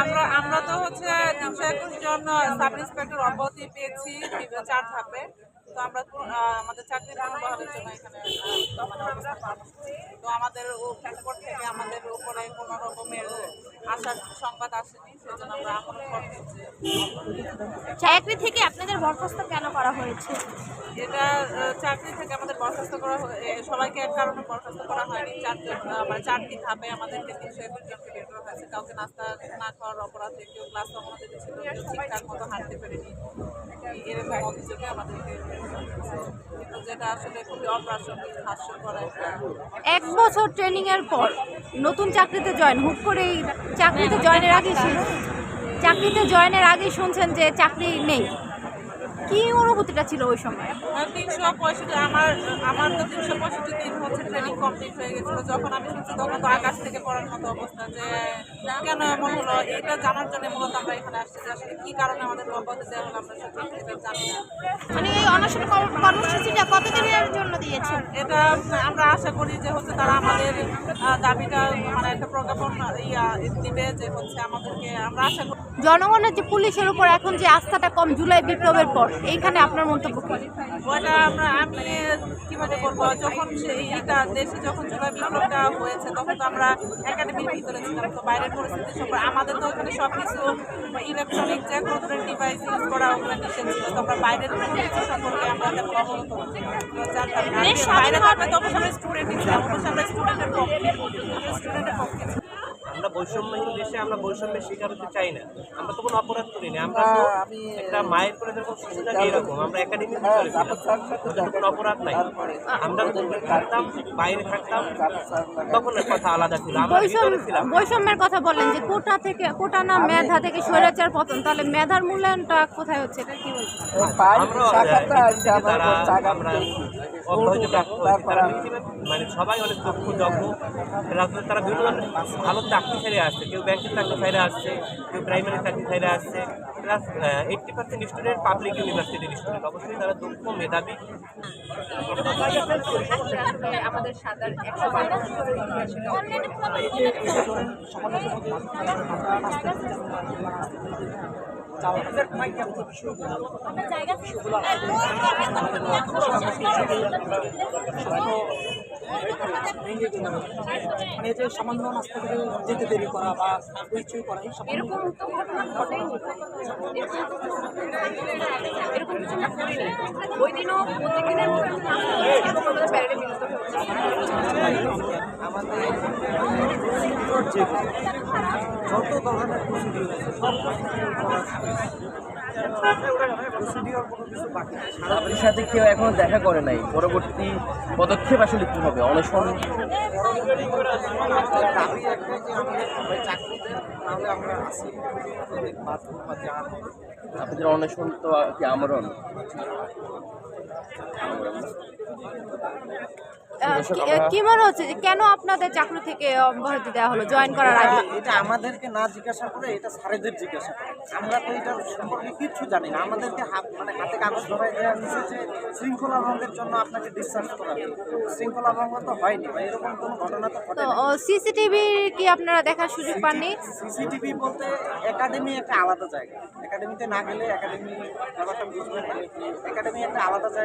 আমরা আমরা তো হচ্ছে তিনশো একুশ জন সাব ইন্সপেক্টর অব্যাহতি পেয়েছি চার ধাপে আমরা আমাদের চাকরি বহালের জন্য এখানে তো আমাদের উপর থেকে আমাদের উপরে কোনো রকমের আশার সংবাদ আসেনি সেজন্য আমরা আন্দোলন করছি চাকরি থেকে আপনাদের বরখাস্ত কেন করা হয়েছে? এটা চাকরি থেকে আমাদের বরখাস্ত করা সবাইকে এক কারণে বরখাস্ত করা হয়নি। চারজন মানে চারটি ধাপে আমাদেরকে তিনশো একুশ জনকে বের করা হয়েছে। কাউকে নাস্তা না খাওয়ার অপরাধে কেউ ক্লাস দিয়েছিল কেউ ঠিকঠাক মতো হাঁটতে পারেনি। আমাদেরকে। কিন্তু যেটা আসলে খুবই অপ্রাসঙ্গিক এক বছর ট্রেনিং এর পর নতুন চাকরিতে জয়েন হুট করে এই চাকরিতে জয়েনের আগে চাকরিতে জয়েনের আগে শুনছেন যে চাকরি নেই কি অনুভূতিটা ছিল ওই সময়? তিনশো পঁয়ষট্টি আমার আমার তো তিনশো পঁয়ষট্টি দিন হচ্ছে ট্রেনিং কমপ্লিট হয়ে গেছিল। যখন আমি শুনছি তখন তো আকাশ থেকে পড়ার মতো অবস্থা যে কেন এমন হলো? এটা জানার জন্য মূলত আমরা এখানে আসছি যে আসলে কি কারণে আমাদের অব্যাহতি দেওয়া হলো আমরা এটা জানি না। মানে এই অনশন কর- কর্মসূচিটা কতদিনের জন্য দিয়েছেন? এটা আমরা আশা করি যে হচ্ছে তারা আমাদের দাবিটা মানে একটা প্রজ্ঞাপন ইয়া দিবে যে হচ্ছে আমাদেরকে আমরা আশা করি জনগণের যে পুলিশের উপর এখন যে আস্থাটা কম জুলাই বিপ্লবের পর এইখানে আপনার মন্তব্য কি? ওটা আমরা আমি কীভাবে বলব যখন দেশে যখন জুলাই বিপ্লবটা হয়েছে তখন তো আমরা একাডেমির ভিতরে ছিলাম তো বাইরের পরিস্থিতি সম্পর্কে আমাদের তো ওখানে সব কিছু ইলেকট্রনিক যে কোনো ধরনের ডিভাইস ইউজ করা ওখানে নিষেধ ছিল তো আমরা বাইরের কিছু সম্পর্কে আমরা তেমন অবগত জানতাম না। বাইরে থাকলে তো অবশ্যই আমরা স্টুডেন্টই ছিলাম অবশ্যই আমরা স্টুডেন্টের পক্ষে স্টুডেন্টের পক্ষে। আমরা বৈষম্যহীন দেশে আমরা বৈষম্যের শিকার হতে চাই না। আমরা তো কোনো অপরাধ করিনি। আমরা তো একটা মায়ের করে যেরকম শিশুটা এরকম আমরা ছিলাম আমাদের কোনো অপরাধ নাই। আমরা থাকতাম বাইরে থাকতাম। তখন কথা আলাদা ছিল আমরা বৈষম্যের কথা বলেন যে কোটা থেকে কোটা না মেধা থেকে স্বৈরাচার পতন। তাহলে মেধার মূল্যায়নটা কোথায় হচ্ছে? এটা কি আমরা মানে সবাই অনেক দক্ষ দক্ষ। তারা বিভিন্ন ধরনের ভালো চাকরি ছেড়ে আসছে, কেউ ব্যাংকের চাকরি ছেড়ে আসছে, কেউ প্রাইমারি চাকরি ছেড়ে আসছে। Plus eighty percent student public ইউনিভার্সিটির স্টুডেন্ট অবশ্যই তারা দক্ষ মেধাবী। আমাদের সাদার মানে এই যে সামান্য রাস্তা থেকে যেতে দেরি করা বা হইচই করা এই সামান্য এরকম কিছু না ওই দিনও প্রত্যেকদিনের মতো প্যারেডে আমাদের যত ধরনের সব আপনার সাথে কেউ এখনও দেখা করে নাই। পরবর্তী পদক্ষেপ আসলে কি হবে? অনশন? আপনাদের অনশন তো কি আমরণ? কি মনে হচ্ছে যে কেন আপনাদের চাকরি থেকে অব্যাহতি দেওয়া হলো জয়েন করার আগে? এটা- এটা আমাদেরকে না জিজ্ঞাসা করে এটা স্যারেদের জিজ্ঞাসা করে। আমরা তো এটার সম্পর্কে কিচ্ছু জানি না। আমাদেরকে হাত মানে হাতে কাগজ ধরাই দেওয়া হয়েছে যে শৃঙ্খলা ভঙ্গের জন্য আপনাকে ডিসচার্জ করা। শৃঙ্খলা ভঙ্গ তো হয়নি বা এরকম কোনো ঘটনা তো তো সিসিটিভি কি আপনারা দেখার সুযোগ পাননি? সিসিটিভি বলতে একাডেমি একটা আলাদা জায়গা। একাডেমিতে না গেলে একাডেমি ব্যাপারটা বুঝবেন একাডেমি একটা আলাদা জায়গা।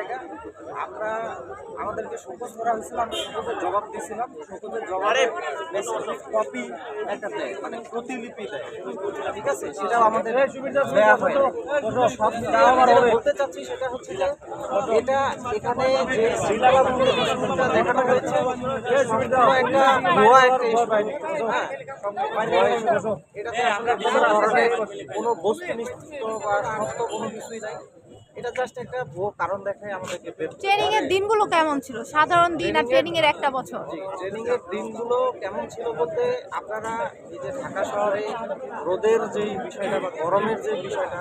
আমরা আমাদেরকে শোকজ করা হয়েছিল আমরা শোকজের জবাব দিয়েছিলাম। শোকজের জবাবে কপি একটা দেয় মানে প্রতিলিপি দেয়। ঠিক আছে? সেটাও আমাদের দেওয়া হয় সব বলতে চাচ্ছি সেটা হচ্ছে যে এটা এখানে যে শৃঙ্খলা দেখানো হয়েছে। একটা ভুয়া একটা হ্যাঁ এটাতে আমরা কোনো ধরনের কোনো বস্তুনিষ্ঠ বা সত্য কোনো কিছুই নাই। এটা জাস্ট একটা ভুয়ো কারণ দেখায় আমাদেরকে ট্রেনিং এর দিনগুলো কেমন ছিল? সাধারণ দিন আর ট্রেনিং এর একটা বছর। ট্রেনিং এর দিনগুলো কেমন ছিল বলতে আপনারা এই যে ঢাকা শহরে রোদের যে বিষয়টা বা গরমের যে বিষয়টা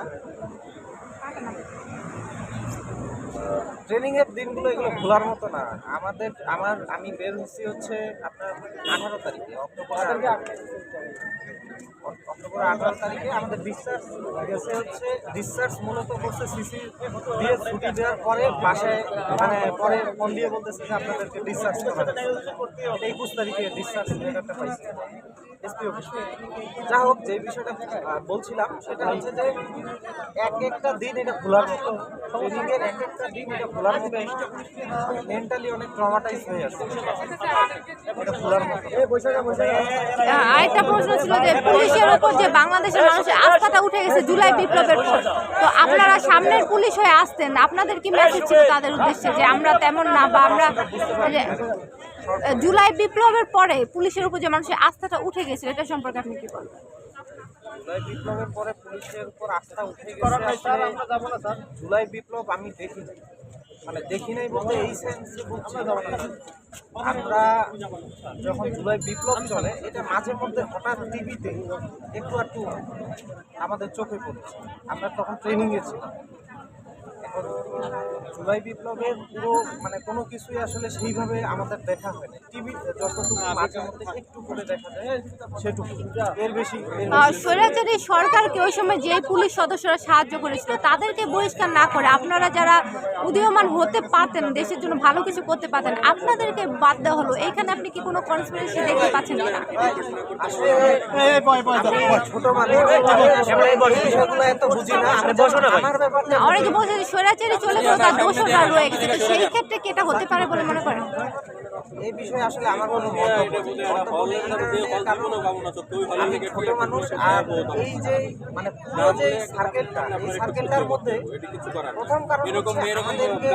ট্রেনিং এর দিনগুলো এগুলো ভোলার মতো না। আমাদের আমার আমি বের হচ্ছি হচ্ছে আপনার আঠারো তারিখে অক্টোবর অক্টোবর আঠারো তারিখে আমাদের ডিসচার্জ গেছে হচ্ছে ডিসচার্জ মূলত করছে সিসি দিয়ে ছুটি দেওয়ার পরে বাসায় মানে পরে ফোন দিয়ে বলতেছে যে আপনাদেরকে ডিসচার্জ করা একুশ তারিখে ডিসচার্জ লেটারটা পাইছি। এসপি অফিস যা হোক যে বিষয়টা বলছিলাম সেটা হচ্ছে যে এক একটা দিন এটা ভোলার মতো ট্রেনিংয়ের এক একটা দিন এটা ভোলার মতো মেন্টালি অনেক ট্রমাটাইজ হয়ে আছে এটা ভোলার মতো। আরেকটা প্রশ্ন ছিল যে পুলিশের উপর যে বাংলাদেশের মানুষের আস্থাটা উঠে গেছে জুলাই বিপ্লবের পর। তো আপনারা সামনের পুলিশ হয়ে আসতেন আপনাদের কি মেসেজ ছিল তাদের উদ্দেশ্যে যে আমরা তেমন না বা আমরা জুলাই বিপ্লবের পরে পুলিশের উপর যে মানুষের আস্থাটা উঠে গেছে এটা সম্পর্কে আপনি কি বলবেন? জুলাই বিপ্লবের পরে পুলিশের উপর আস্থা উঠে গেছে জুলাই বিপ্লব আমি দেখি নাই। মানে দেখি নাই বলতে এই সেন্সে আমরা যখন জুলাই বিপ্লব চলে, এটা মাঝে মধ্যে হঠাৎ টিভিতে একটু একটু আমাদের চোখে পড়ছে। আমরা তখন ট্রেনিংয়ে ছিলাম। জুলাই বিপ্লবের পুরো মানে কোনো কিছুই আসলে সেইভাবে আমাদের দেখা হয়নি টিভিতে যতটুকু মাঝে মধ্যে একটু করে দেখা যায় সেটুকু এর বেশি স্বৈরাচারী সরকারকে ওই সময় যে পুলিশ সদস্যরা সাহায্য করেছিল তাদেরকে বহিষ্কার না করে আপনারা যারা উদীয়মান হতে পারতেন দেশের জন্য ভালো কিছু করতে পারতেন আপনাদেরকে বাদ দেওয়া হলো এখানে আপনি কি কোনো কনস্পিরেসি দেখতে পাচ্ছেন কিনা ছোট মানুষ আমরা এই বিষয়গুলো এত বুঝি না অনেকে বলছে যে স্বৈরাচারী চলে গেল তার দোষরা রয়ে গেছে তো সেই ক্ষেত্রে কি এটা হতে পারে বলে মনে করেন? এই বিষয়ে আসলে আমার কোনো মানুষ আর এই যে মানে পুরো যে সার্কেলটা এই সার্কেলটার মধ্যে প্রথম কারণ আমাদেরকে